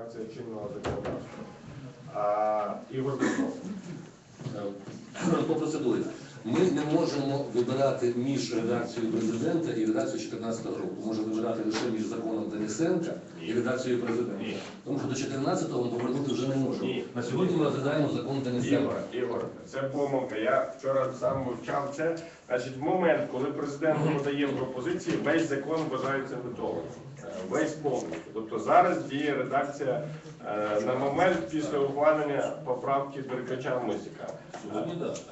редакція чинного законодавства. Ігор Петров. Е, По процедурі. Ми не можемо вибирати між редакцією президента і редакцією 14 року. Можемо вибирати лише між законом Денисенка і редакцією президента. Ні. Тому що до 14-го ми повернути вже не можемо. Ні. На сьогодні ми розглядаємо закон Денисенка. Ігор, Ігор, це помилка. Я вчора сам вивчав це. Значить, в момент, коли президент подає пропозиції, весь закон вважається готовим. Весь повністю. Тобто зараз діє редакція на момент після ухвалення поправки Деркача так.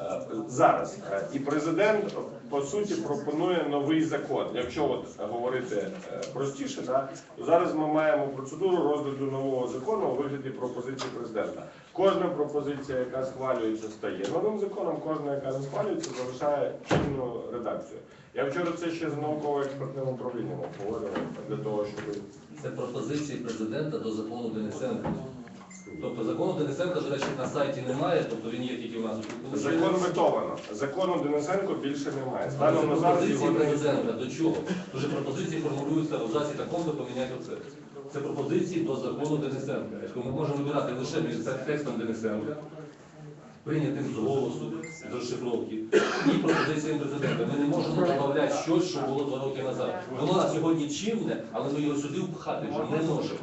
Е, Зараз Е, і президент по суті пропонує новий закон. Якщо от говорити е, простіше, да, зараз ми маємо процедуру розгляду нового закону у вигляді пропозиції президента. Кожна пропозиція, яка схвалюється, стає новим законом. Кожна, яка не схвалюється, залишає чинну редакцію. Я вчора це ще з науково-експертним управлінням обговорював для того, щоб Це пропозиції президента до закону Денисенка. Тобто закону Денисенка, до речі, на сайті немає, тобто він є тільки у нас закон ветовано. Закону Денисенко більше немає. Станом на зараз його пропозиції не президента. До чого? Дуже пропозиції формулюються в абзаці такому, поміняти оце. Це пропозиції до закону Денисенка. Тобто ми можемо вибирати лише між текстом Денисенка, прийнятим з голосу, з розшифровки, і пропозиціями президента. Ми не можемо додати щось, що було два роки назад. Воно на сьогодні чинне, але ми його сюди впхати вже не можемо.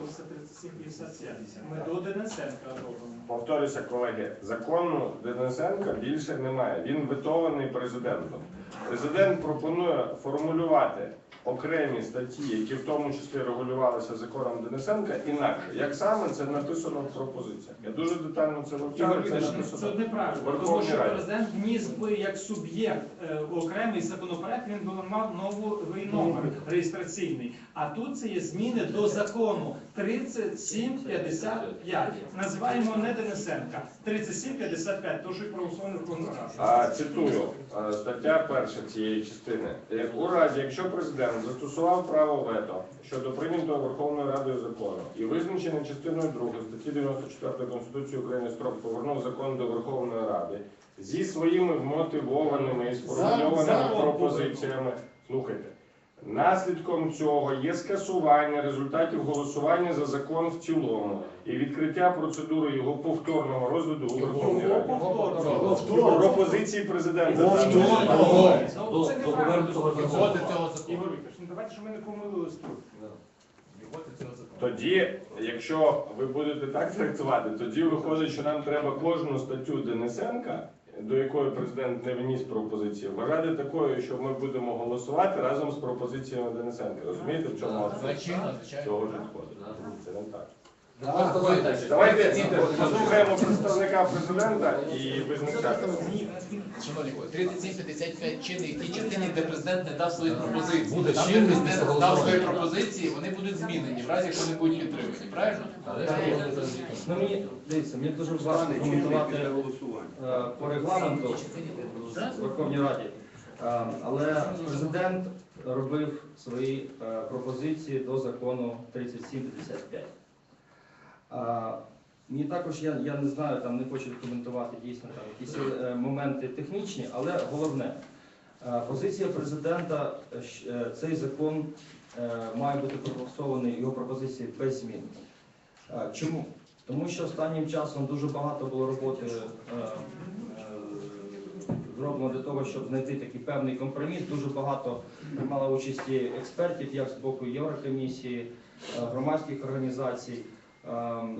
Це 37,57. Ми до Денисенка робимо. Повторюся, колеги, закону Денисенка більше немає. Він ветований президентом. Президент пропонує формулювати окремі статті, які в тому числі регулювалися законом Денисенка, інакше. Як саме це написано в пропозиціях? Я дуже детально це вивчав. Це це неправильно, тому що Раді. президент вніс би як суб'єкт е, окремий законопроект, він би мав новий номер реєстраційний. А тут це є зміни до закону 3755. Називаємо не Денисенка. 3755, то що й проголосовано Верховна Рада. А, цитую а, стаття перша цієї частини. Е, У разі, якщо президент застосував право вето щодо прийнятого Верховною Радою закону і визначений частиною 2 статті 94 Конституції України строк повернув закон до Верховної Ради зі своїми вмотивованими і сформульованими пропозиціями. Слухайте. Наслідком цього є скасування результатів голосування за закон в цілому і відкриття процедури його повторного розгляду у Верховній Раді. Пропозиції президента. Ну, Це До- повернутого закону. Ігор Вікторович, ну давайте, щоб ми не помилились тут. Тоді, якщо ви будете так трактувати, тоді виходить, що нам треба кожну статтю Денисенка, до якої президент не вніс пропозиції, вважати такою, що ми будемо голосувати разом з пропозиціями Денисенка. Розумієте, в чому Звичайно, звичайно. цього ж відходить? Це не так. Давайте, послухаємо представника президента і визначати. Шановні колеги, 3755 чинний в тій частині, де президент не дав свої пропозиції. Буде Там, де президент не дав свої пропозиції, вони будуть змінені, в разі якщо не будуть підтримані. Правильно? Ну, мені дивіться, мені дуже важко коментувати е, по регламенту в Верховній Раді. Е, Але президент робив свої е, пропозиції до закону 3755. Мені також я, я не знаю, там не хочу коментувати дійсно там якісь е, моменти технічні, але головне, е, позиція президента, е, цей закон має бути проголосований, його пропозиції без змін. Чому? Тому що останнім часом дуже багато було роботи зроблено для того, щоб знайти такий певний компроміс. Дуже багато приймало участі експертів, як з боку Єврокомісії, громадських організацій,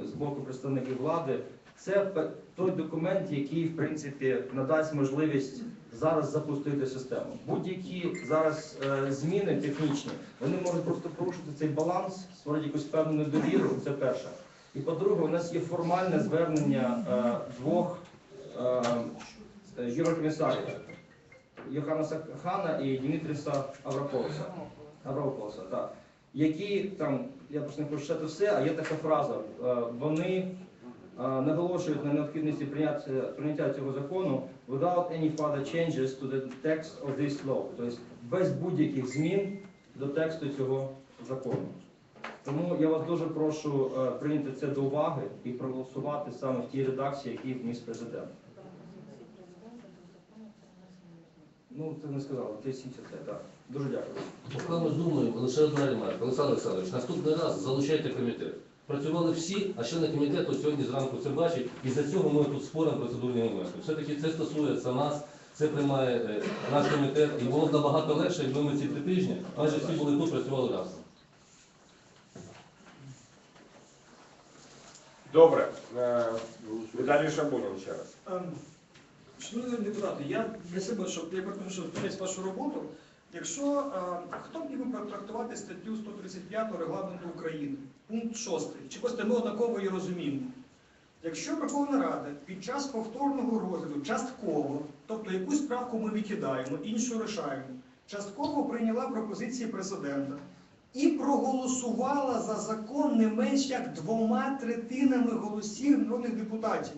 з боку представників влади. Це той документ, який в принципі надасть можливість зараз запустити систему. Будь-які зараз е, зміни технічні, вони можуть просто порушити цей баланс, створити якусь певну недовіру. Це перше. І по-друге, у нас є формальне звернення е, двох е, єврокомісарів Йоханнеса Хана і Дмитріса так. Які там, я просто не хочу читати все, а є така фраза. е, Вони е, наголошують на необхідності прийняття, цього закону without any further changes to the text of this law. Тобто без будь-яких змін до тексту цього закону. Тому я вас дуже прошу е, прийняти це до уваги і проголосувати саме в тій редакції, які вніс президент. Ну, це не сказали, ти сіться це, так. Дуже дякую. Поки ми думаємо, лише одна ремарка. Олександр Олександрович, наступний раз залучайте комітет. Працювали всі, а члени комітету сьогодні зранку це бачать, і за цього ми тут споримо процедурні моменти. Все-таки це стосується нас, це приймає е, наш комітет, і було б набагато легше, якби ми ці три тижні, майже всі були тут, працювали разом. Добре. Е, Віталій Шабунін ще раз. Ем, Шановні депутати, я для себе, щоб я перепрошую, вашу роботу. Якщо е, хто б міг протрактувати статтю 135 регламенту України, пункт 6, чи просто ми однаково її розуміємо. Якщо Верховна Рада під час повторного розгляду частково, тобто якусь правку ми викидаємо, іншу лишаємо, частково прийняла пропозиції президента і проголосувала за закон не менш як двома третинами голосів народних депутатів,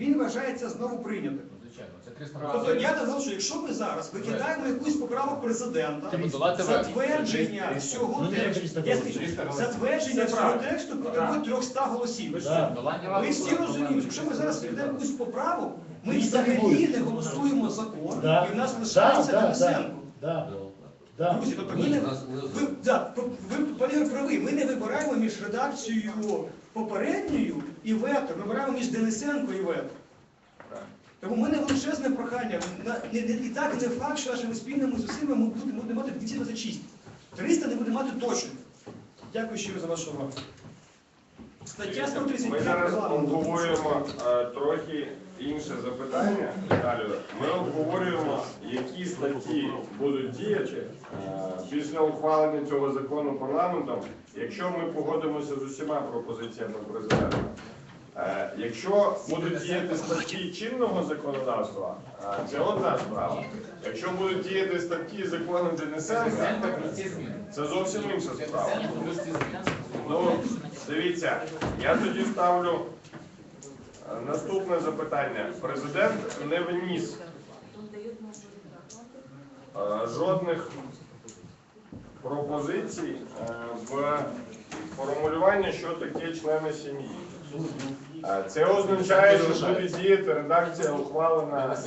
він вважається знову прийнятим. Ну, Звичайно, це 300 Тобто я казав, що якщо ми зараз викидаємо якусь поправок президента, затвердження всього тексту, я скажу, затвердження всього тексту потребує 300 голосів. Ми всі розуміємо, що якщо ми зараз викидаємо якусь поправок, ми взагалі не голосуємо закон, і в нас лишається Денисенко. Да, да. Друзі, тобто ми не ви, да, ви, пане ми не вибираємо між редакцією попередньою і вето, ми вибираємо між Денисенко і вето. Тому в мене величезне прохання. Не- не- І так не факт, що нашими спільними зусиллями ми будемо мати 226. 300 не буде мати точно. Дякую щиро за вашу увагу. Стаття Ми 135 зараз обговорюємо е, трохи інше запитання. Віталію. Ми обговорюємо, які статті будуть діяти е, після ухвалення цього закону парламентом, якщо ми погодимося з усіма пропозиціями президента. Е, Якщо будуть діяти статті чинного законодавства, е, це одна справа. Якщо будуть діяти статті закону Денисенка, це зовсім інша справа. Ну, дивіться, я тоді ставлю е, наступне запитання. Президент не вніс жодних пропозицій в формулювання, що таке члени сім'ї. Е, Це означає, що буде діяти редакція ухвалена е,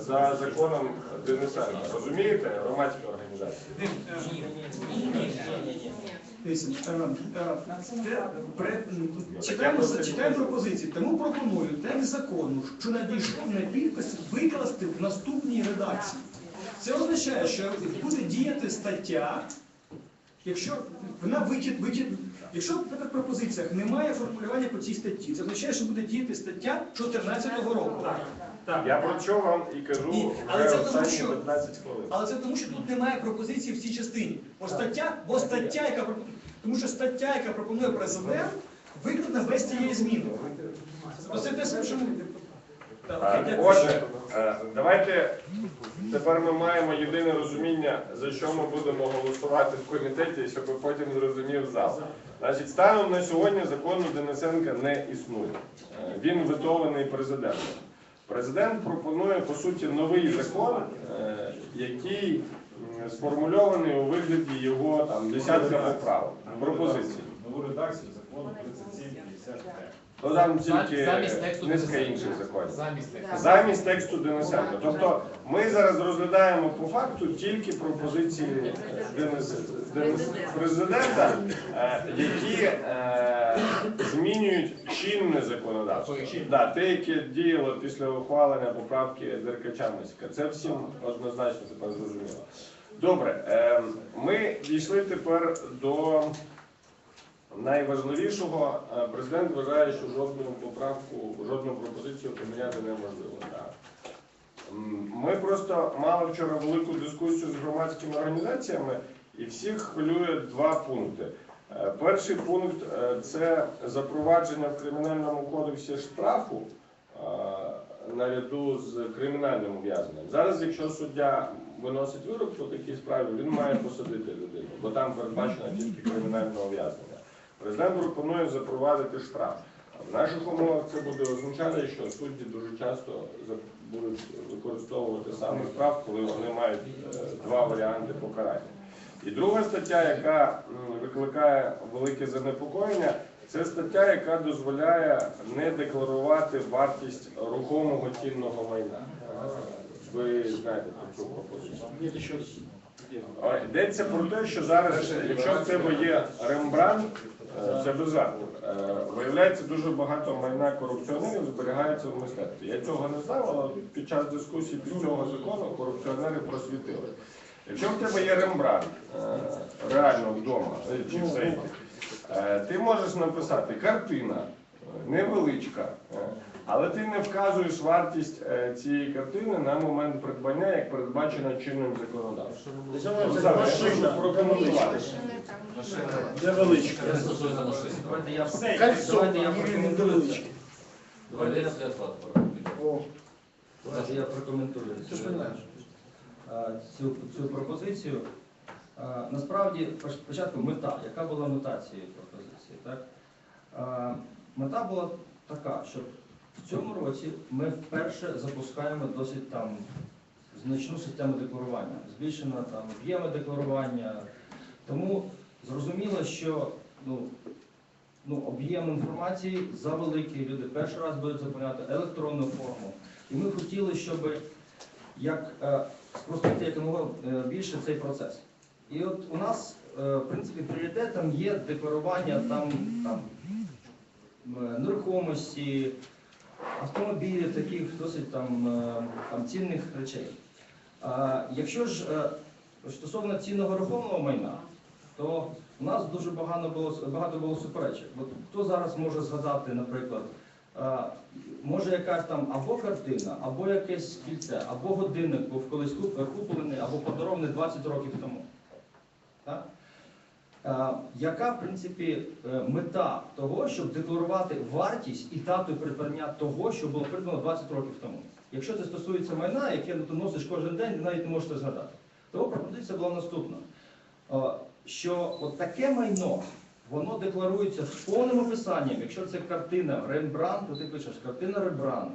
за законом Денисенка. Розумієте, громадські організації? Е, е, Читаємо, читаємо пропозиції. Тому пропоную текст закону, що надійшов на підпис, викласти в наступній редакції. Це означає, що буде діяти стаття, якщо вона вихід, якщо в таких пропозиціях немає формулювання по цій статті, це означає, що буде діяти стаття 2014 року. Так. Я про що вам і кажу Ні, але вже це тому, останні що- 15 хвилин. Але це тому, що тут немає пропозиції в цій частині. Бо стаття, бо стаття, яка тому що стаття, яка пропонує президент, викладена без цієї зміни. Оце те, що ми. Так, А. Отже, давайте тепер ми маємо єдине розуміння, за що ми будемо голосувати в комітеті, щоб потім зрозумів зал. Значить, станом на сьогодні закону Денисенка не існує. Е, Він ветований президентом. Президент пропонує по суті новий закон, е, який сформульований у вигляді його там десятка поправок, пропозицій. Нову редакцію закону 3755. Там Замість тільки тексту низка Денисенка. інших законів. Замість тексту. Замість тексту Денисенка. Тобто ми зараз розглядаємо по факту тільки пропозиції Денис, Денис, президента, е, які е, змінюють чинне законодавство. Да, те, яке діяло після ухвалення поправки Деркача. Це всім однозначно тепер зрозуміло. Добре, е, ми дійшли тепер до найважливішого. Е, Президент вважає, що жодну поправку, жодну пропозицію поміняти неможливо. Ми просто мали вчора велику дискусію з громадськими організаціями, і всіх хвилює два пункти. Е, Перший пункт е, це запровадження в кримінальному кодексі штрафу наряду з кримінальним ув'язненням. Зараз, якщо суддя виносить вирок по такій справі, він має посадити людину, бо там передбачено тільки кримінальне ув'язнення. Президент пропонує запровадити штраф. В наших умовах це буде означати, що судді дуже часто будуть використовувати саме штраф, коли вони мають е, два варіанти покарання. І друга стаття, яка викликає велике занепокоєння, це стаття, яка дозволяє не декларувати вартість рухомого цінного майна. Ви знаєте про цю пропозицію. Йдеться про те, що зараз, якщо в тебе є Рембрандт, це без жарту, Е, Виявляється, дуже багато майна корупціонерів зберігається в мистецтві. Я цього не знав, але під час дискусії під цього закону корупціонери просвітили. Якщо в тебе є Рембрандт е, реально вдома е, чи в сейфі, е, ти можеш написати картина е, невеличка, е, але ти не вказуєш вартість е, цієї картини на момент придбання, як передбачено чинним законодавством. Я прошу прокоментувати. Невеличка. Я стосується машини. Давайте я, Все, давайте я прокоментую це. Я. Давайте я прокоментую цю, цю, цю пропозицію. Насправді, поч- спочатку мета. Яка була мета цієї пропозиції? Так? Мета була така, що в цьому році ми вперше запускаємо досить там значну систему декларування. Збільшено там об'єми декларування. Тому зрозуміло, що ну, ну, об'єм інформації завеликий. Люди перший раз будуть заповняти електронну форму. І ми хотіли, щоб як е, спростити якомога е, більше цей процес. І от у нас, е, в принципі, пріоритетом є декларування там, там е, нерухомості, автомобілів, таких досить там, е, там цінних речей. А, якщо ж е, стосовно цінного рухомого майна, то у нас дуже багато було, багато було суперечок. От хто зараз може згадати, наприклад, е, може якась там або картина, або якесь кільце, або годинник був колись куплений, або подарований 20 років тому. Так? Е, Яка, в принципі, е, мета того, щоб декларувати вартість і дату придбання того, що було придбано 20 років тому? Якщо це стосується майна, яке ти носиш кожен день, ти навіть не можеш це згадати. Тому пропозиція була наступна: Е, що от таке майно, воно декларується з повним описанням. Якщо це картина Рембрандт, то ти пишеш картина Рембрандт,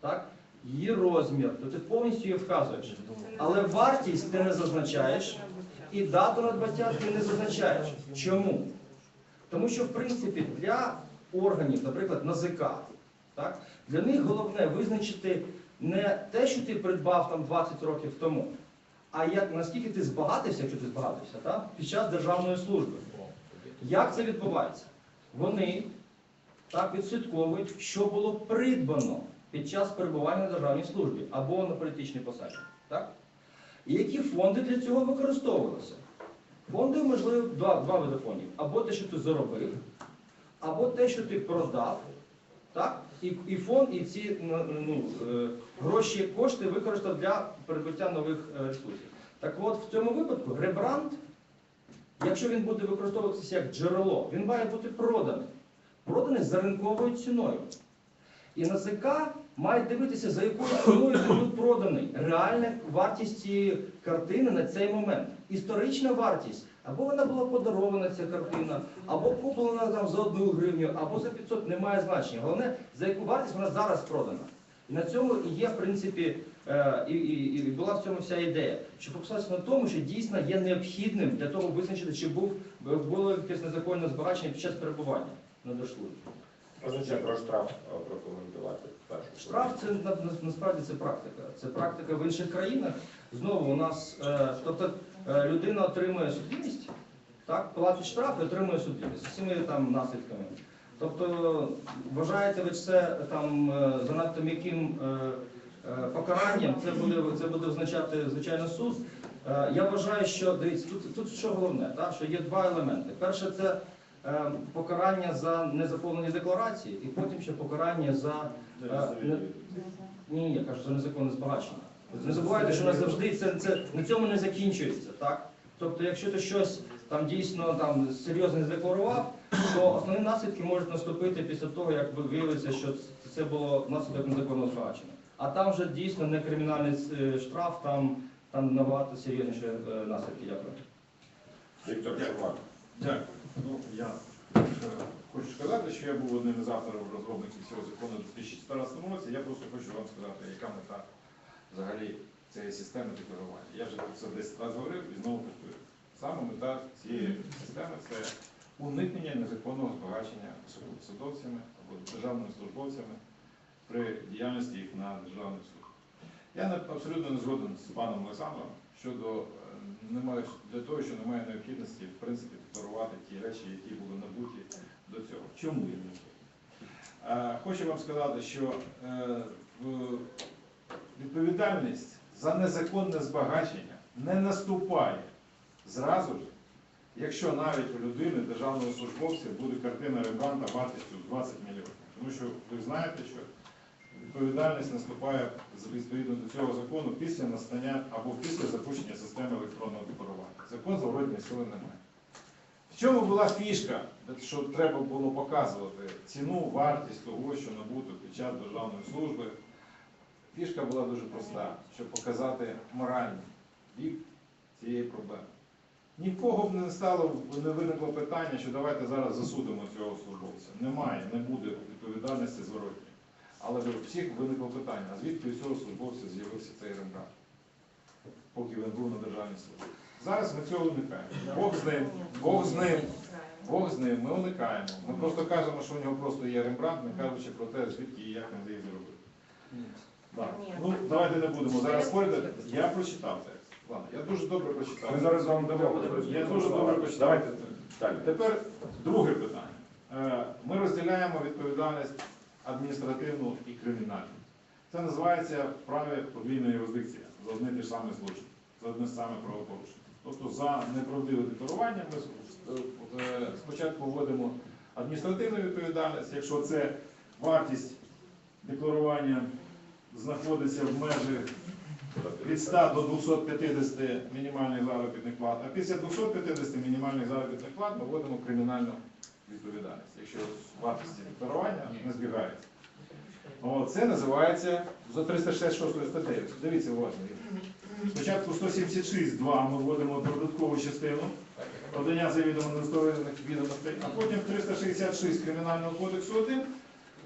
так? її розмір, то ти повністю її вказуєш. Але вартість ти не зазначаєш, і дату надбаття ти не зазначаєш. Чому? Тому що, в принципі, для органів, наприклад, НАЗК, так, для них головне визначити не те, що ти придбав там 20 років тому, а як, наскільки ти збагатився, якщо ти збагатився, так, під час державної служби. Як це відбувається? Вони так відслідковують, що було придбано під час перебування на державній службі або на політичній посаді. Так? І які фонди для цього використовувалися? Фонди, можливо, два, два види фондів. Або те, що ти заробив, або те, що ти продав. Так? І, і фонд, і ці ну, ну, е, гроші, кошти використав для придбаття нових е, ресурсів. Так от, в цьому випадку ребранд, якщо він буде використовуватися як джерело, він має бути проданий. Проданий за ринковою ціною. І НАЗК має дивитися, за якою ціною був проданий. Реальна вартість цієї картини на цей момент. Історична вартість. Або вона була подарована ця картина, або куплена там за одну гривню, або за 500, не має значення. Головне, за яку вартість вона зараз продана. І на цьому є, в принципі, е, і, і, і була в цьому вся ідея, що фокусуватися на тому, що дійсно є необхідним для того визначити, чи був було якесь незаконне збагачення під час перебування на дошлужбі. Позиція про штраф е, прокоментувати. Штраф це на- на- насправді це практика. Це практика в інших країнах. Знову у нас, е, тобто е, людина отримує судимість, так, платить штраф і отримує судимість з усіма там наслідками. Тобто вважаєте ви це там е, занадто м'яким покаранням, це буде, це буде означати звичайно суд. Я вважаю, що дивіться, тут, тут що головне, так, що є два елементи. Перше, це покарання за незаповнені декларації, і потім ще покарання за е, не- ні, я кажу, за незаконне збагачення. Не забувайте, що нас завжди це, це на цьому не закінчується, так? Тобто, якщо ти щось там дійсно там серйозно не задекларував, то основні наслідки можуть наступити після того, як ви- виявиться, що це- було внаслідок незаконного збагачення. А там вже дійсно не кримінальний е, штраф, там, там набагато серйозніші е, наслідки. Дякую. Віктор. Дякую. Ну, я е, хочу сказати, що я був одним із авторів розробників цього закону у 2014 році. Я просто хочу вам сказати, яка мета взагалі цієї системи декларування. Я вже це 10 разів говорив і знову повторюю. Саме мета цієї системи це уникнення незаконного збагачення судовцями або державними службовцями при діяльності їх на державних службах. Я абсолютно не згоден з паном Олександром щодо е, немає для того, що немає необхідності в принципі декларувати ті речі, які були набуті до цього. Чому я не Хочу вам сказати, що е, відповідальність за незаконне збагачення не наступає зразу ж, якщо навіть у людини, державного службовця, буде картина Рембранта вартістю 20 мільйонів. Тому що ви знаєте, що відповідальність наступає відповідно до цього закону після настання або після запущення системи електронного декларування. Закон зворотної сили немає. В чому була фішка, що треба було показувати ціну, вартість того, що набуто під час державної служби? Фішка була дуже проста, щоб показати моральний бік цієї проблеми. Ні в кого б не стало, не виникло питання, що давайте зараз засудимо цього службовця. Немає, не буде відповідальності зворотньої. Але у всіх виникло питання, а звідки у цього службовця з'явився цей рембрандт, поки він був на державній службі. Зараз ми цього уникаємо. Бог з ним, Бог з ним, Бог з ним, ми уникаємо. Ми просто кажемо, що у нього просто є рембрандт, не кажучи про те, звідки і як він її зробив. Так. Ну, давайте не будемо зараз спорити. Я прочитав текст. Ладно, я дуже добре прочитав. Ми зараз вам дамо. Я дуже добре прочитав. Давайте далі. Тепер друге питання. Е, Ми розділяємо відповідальність адміністративну і кримінальну. Це називається в праві подвійна юрисдикція за одне те ж саме злочин, за одне саме правопорушення. Тобто за неправдиве декларування ми е, спочатку вводимо адміністративну відповідальність, якщо це вартість декларування знаходиться в межах від 100 до 250 мінімальних заробітних плат, а після 250 мінімальних заробітних плат ми вводимо кримінальну відповідальність, якщо вартість декларування не збігається. Це називається за 366 статтею. Дивіться уважно. Спочатку 176.2 ми вводимо додаткову частину подання завідомо недостовірних відомостей, а потім 366 Кримінального кодексу 1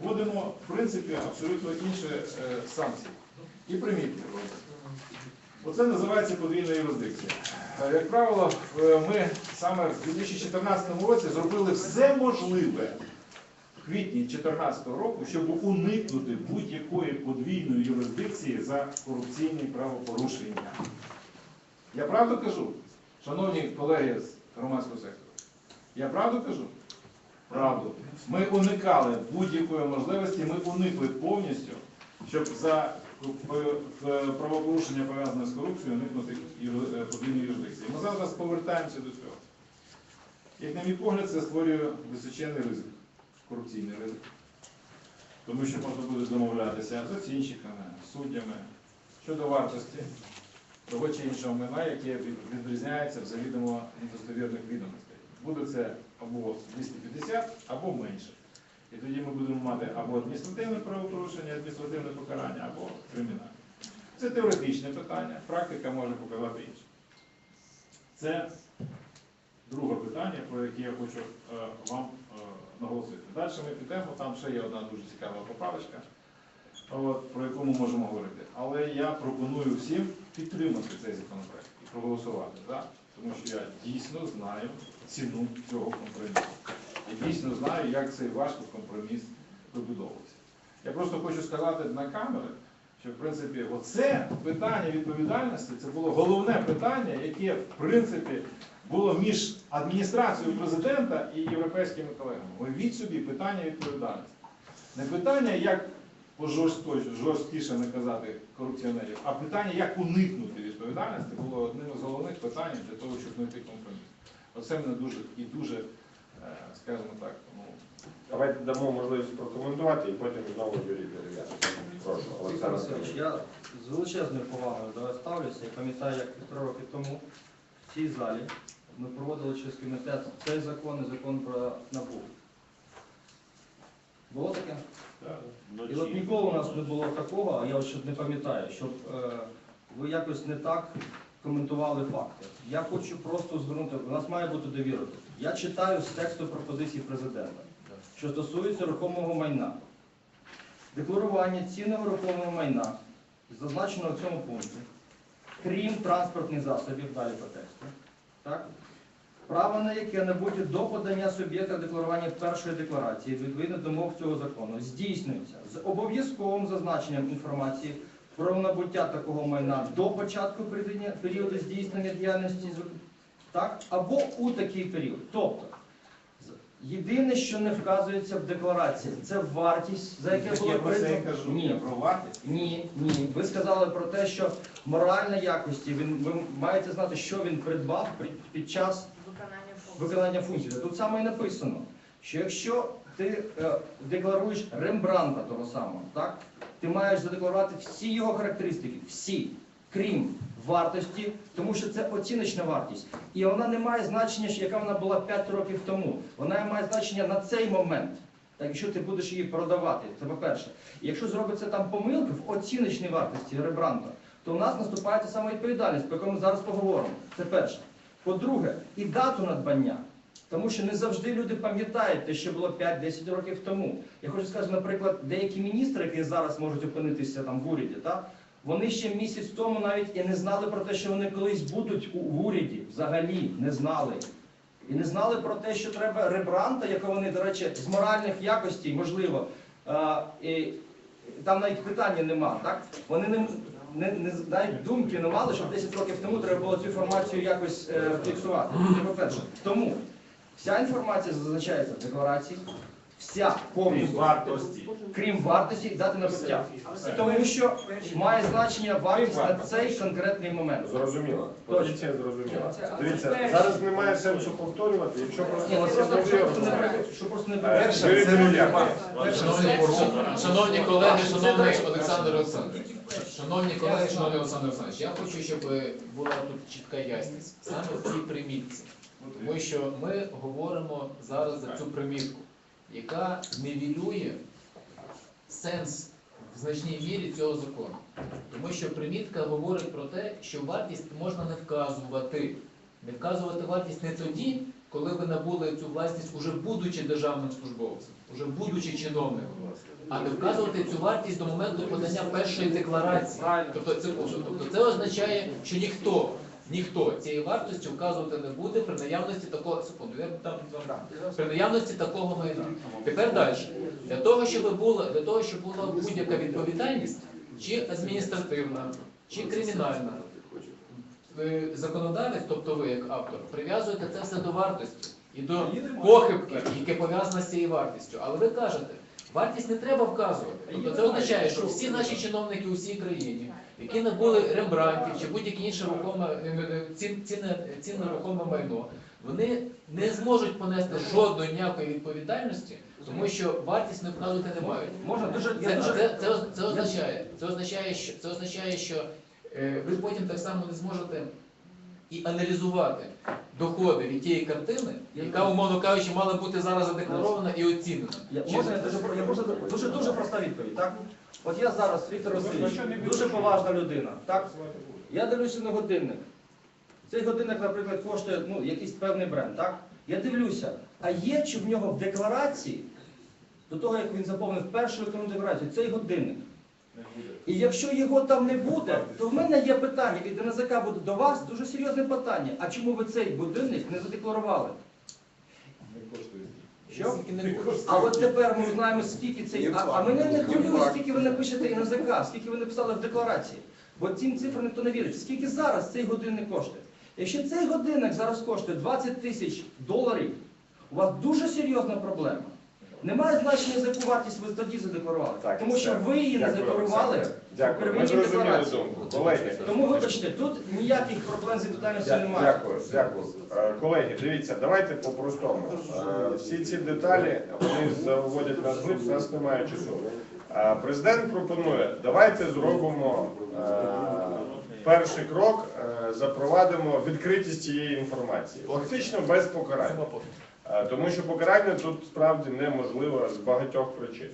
вводимо, в принципі, абсолютно інші е, санкції. І примітки. Оце називається подвійна юрисдикція. Як правило, е, ми саме в 2014 році зробили все можливе в квітні 2014 року, щоб уникнути будь-якої подвійної юрисдикції за корупційні правопорушення. Я правду кажу, шановні колеги з громадського сектору? Я правду кажу? Правду. Ми уникали будь-якої можливості, ми уникли повністю, щоб за правопорушення пов'язане з корупцією уникнути е, подвійної юрисдикції. Ми зараз повертаємося до цього. Як на мій погляд, це створює височенний ризик, корупційний ризик. Тому що можна буде домовлятися з оцінщиками, суддями щодо вартості того чи іншого майна, яке відрізняється в завідомо недостовірних відомостей. Буде це або 250, або менше. І тоді ми будемо мати або адміністративне правопорушення, адміністративне покарання, або кримінальне. Це теоретичне питання, практика може показати інше. Це друге питання, про яке я хочу е, вам е, наголосити. Далі ми підемо, там ще є одна дуже цікава поправочка, от, про яку ми можемо говорити. Але я пропоную всім підтримати цей законопроект і проголосувати за, тому що я дійсно знаю ціну цього компромісу. Я дійсно знаю, як цей важко компроміс вибудовувався. Я просто хочу сказати на камери, що в принципі оце питання відповідальності це було головне питання, яке в принципі було між адміністрацією президента і європейськими колегами. Уявіть собі питання відповідальності. Не питання, як жорсткіше наказати корупціонерів, а питання, як уникнути відповідальності, було одним із головних питань для того, щоб знайти компроміс. Оце мене дуже і дуже, скажімо так, ну, Давайте дамо можливість прокоментувати і потім знову Юрій Дерев'яний. Прошу, Олександр Олександр. Я з величезною повагою до вас ставлюся. Я пам'ятаю, як півтора роки тому в цій залі ми проводили через комітет цей закон і закон про НАБУ. Було таке? І от ніколи у нас не було такого, а я от ще не пам'ятаю, щоб е, ви якось не так коментували факти. Я хочу просто звернути, у нас має бути довіра. Я читаю з тексту пропозиції президента, що стосується рухомого майна. Декларування цінного рухомого майна, зазначеного в цьому пункті, крім транспортних засобів, далі по тексту, так? право на яке набуті до подання суб'єкта декларування першої декларації відповідно до вимог цього закону здійснюється з обов'язковим зазначенням інформації про набуття такого майна до початку періоду- здійснення діяльності так, або у такий період. Тобто Єдине, що не вказується в декларації, це вартість, за яке було кажу, Ні, про вартість. ні, ні. Ви сказали про те, що моральна якості, він, ви маєте знати, що він придбав під, під час виконання функції. Тут саме і написано, що якщо ти е, декларуєш Рембранта того самого, так, ти маєш задекларувати всі його характеристики, всі, крім вартості, тому що це оціночна вартість. І вона не має значення, яка вона була 5 років тому. Вона має значення на цей момент. Так, якщо ти будеш її продавати, це по-перше. І якщо зробиться там помилки в оціночній вартості Рембранта, то в нас наступає та сама відповідальність, про яку ми зараз поговоримо. Це перше. По-друге, і дату надбання. Тому що не завжди люди пам'ятають те, що було 5-10 років тому. Я хочу сказати, наприклад, деякі міністри, які зараз можуть опинитися там в уряді, так? Вони ще місяць тому навіть і не знали про те, що вони колись будуть у уряді. Взагалі не знали. І не знали про те, що треба ребранта, якого вони, до речі, з моральних якостей, можливо, а, і, там навіть питання нема, так? Вони не, не, не навіть думки не мали, що 10 років тому треба було цю інформацію якось е, фіксувати. Тому вся інформація зазначається в декларації, вся повністю Вартості. крім вартості дати набуття. Тому що має значення вартість на цей конкретний момент. Зрозуміло. Позиція зрозуміла. Дивіться, зараз немає сенсу повторювати. Якщо Ні, ну просто просто не при- просто не Е, перше. Шановні, шановні колеги, шановний Олександр Олександрович, шановні колеги, шановний Олександр Олександрович, я хочу, щоб була тут чітка ясність саме в цій примітці. Тому що ми говоримо зараз за цю примітку, яка нівелює сенс в значній мірі цього закону. Тому що примітка говорить про те, що вартість можна не вказувати. Не вказувати вартість не тоді, коли ви набули цю власність, уже будучи державним службовцем, уже будучи чиновником, а не вказувати цю вартість до моменту подання першої декларації. Тобто це, тобто це означає, що ніхто, ніхто цієї вартості вказувати не буде при наявності такого секунду, я там при наявності такого майна. Тепер далі. Для того, щоб була, для того, щоб була будь-яка відповідальність, чи адміністративна, чи кримінальна, законодавець, тобто ви як автор, прив'язуєте це все до вартості і до похибки, яке пов'язане з цією вартістю. Але ви кажете, вартість не треба вказувати. Тобто це означає, що всі наші чиновники у всій країні, які набули рембрантів чи будь-яке інше рухоме е, е, цін- цінне, цінне рухоме майно, вони не зможуть понести жодної ніякої відповідальності, тому що вартість не вказувати не мають. Можна дуже Це, дуже це, це, означає, це означає, що це означає, що е, ви потім так само не зможете і аналізувати доходи від тієї картини, яка, умовно кажучи, мала бути зараз задекларована і оцінена. Я, можна я дуже, я просто дуже дуже проста відповідь, так? От я зараз, Віктор Васильович, дуже поважна людина, так? Я дивлюся на годинник. Цей годинник, наприклад, коштує ну, якийсь певний бренд, так? Я дивлюся, а є чи в нього в декларації, до того як він заповнив першу електронну декларацію, цей годинник. І якщо його там не буде, то в мене є питання від НЗК буде до вас дуже серйозне питання. А чому ви цей годинник не задекларували? Що? А от тепер ми знаємо, скільки цей. А, а мене не хвилює, скільки ви напишете НЗК, скільки ви написали в декларації. Бо цим цифрам ніхто не вірить. Скільки зараз цей годинник коштує? Якщо цей годинник зараз коштує 20 тисяч доларів, у вас дуже серйозна проблема. Немає значення, за яку вартість ви тоді задекларували. Так, Тому що все. ви її не Дякую, задекларували Олександр. в Дякую. Ми первинній зрозуміли декларації. думку. Колеги, Тому вибачте, тут ніяких проблем з відповідальністю Дя- немає. Дякую, дякую. Е, Колеги, дивіться, давайте по-простому. Е, Всі ці деталі вони заводять нас в глиб, у нас немає часу. Е, Президент пропонує, давайте зробимо е, перший крок, е, запровадимо відкритість цієї інформації. Фактично без покарань. Тому що покарання тут справді неможливо з багатьох причин.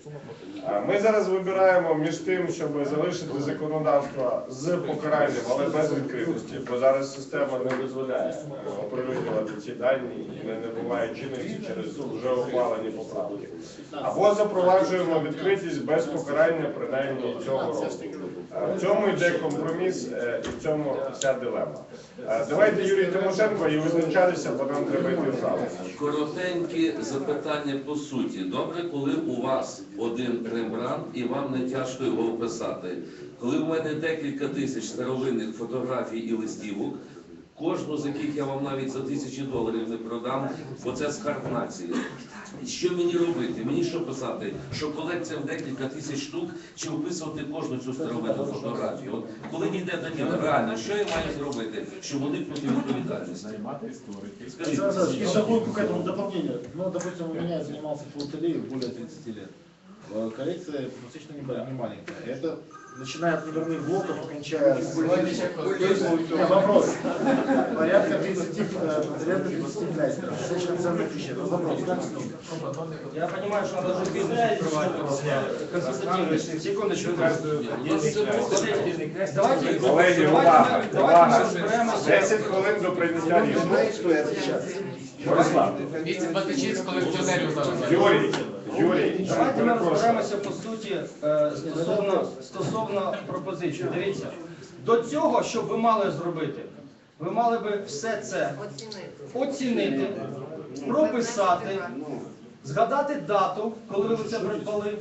Ми зараз вибираємо між тим, щоб залишити законодавство з покаранням, але без відкритості, бо зараз система не дозволяє е, оприлюднювати ці дані і не набуває чинності через вже ухвалені поправки. Або запроваджуємо відкритість без покарання, принаймні цього року. В цьому йде компроміс е, і в цьому вся дилема. Давайте Юрій Тимошенко і визначатися, бо нам треба йти в зал. Коротенькі запитання по суті. Добре, коли у вас один рембрандт і вам не тяжко його описати. Коли в мене декілька тисяч старовинних фотографій і листівок, кожну з яких я вам навіть за тисячі доларів не продам, бо це скарб нації. Що мені робити? Мені що писати? Що колекція в декілька тисяч штук, чи описувати кожну цю старовинну фотографію? От коли дійде до діла, реально, що я маю зробити, щоб уникнути відповідальності? Наймати істориків. Скажіть, Александр Александрович, и шагу к этому дополнение. Ну, допустим, у меня я занимался филателией более 30 лет. Э, Коллекция достаточно не ба- не маленькая. Это начиная от номерных блоков, кончая с... Не, вопрос. Порядка 30, э, порядка 30 клястеров. Достаточно ценная вещь. Это вопрос. Как с ним? Я понимаю, что надо же бизнес открывать, консультативный. Секундочку. Давайте, Колеги, давайте, увага, ми- давайте ми увага. розберемося. 10 хвилин до прийняття рішення. Знаете, что я сейчас? Борислав, 226 колекціонерів зараз. Юрій, Юрій, Давайте ми розберемося по суті е, стосовно, стосовно пропозицій. Дивіться, до цього, що ви мали зробити, ви мали би все це оцінити, прописати, згадати дату, коли ви це придбали,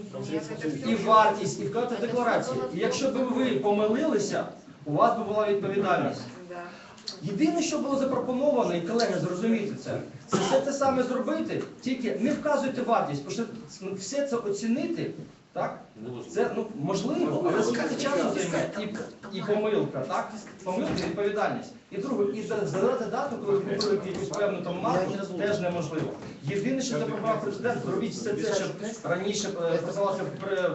і вартість, і вказати в декларації. І якщо б ви помилилися, у вас би була відповідальність. Єдине, що було запропоновано, і колеги, зрозумійте це, це все те саме зробити, тільки не вказуйте вартість, ну, все це оцінити, так? Це ну можливо, але скільки часу займе і, і помилка, так? Помилка і відповідальність. І друге, і задати дату, коли ви купили якусь певну там марку, теж неможливо. Єдине, що запропонував президент, зробіть все це, щоб раніше е, працювалося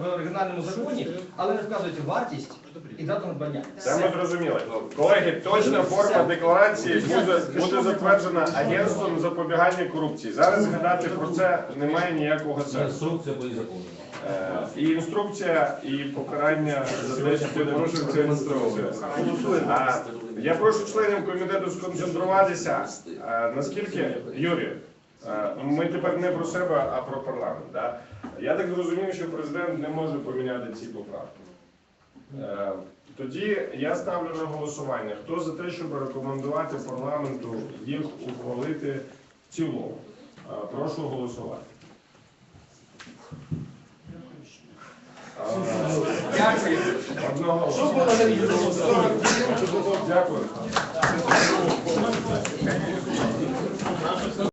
в оригінальному законі, але не вказуйте вартість і дату надбання. Це ми зрозуміли. Колеги, точна форма декларації буде, буде затверджена агентством запобігання корупції. Зараз згадати про це немає ніякого Це сенсу. по її закону. Е, І інструкція, і покарання за те, що ти порушив цю інструкцію. Я прошу членів комітету сконцентруватися. Е, Наскільки, Юрій, е, ми тепер не про себе, а про парламент. да? Я так зрозумів, що президент не може поміняти ці поправки. Тоді я ставлю на голосування. Хто за те, щоб рекомендувати парламенту їх ухвалити в цілому? Прошу голосувати. Дякую. Одного. Дякую.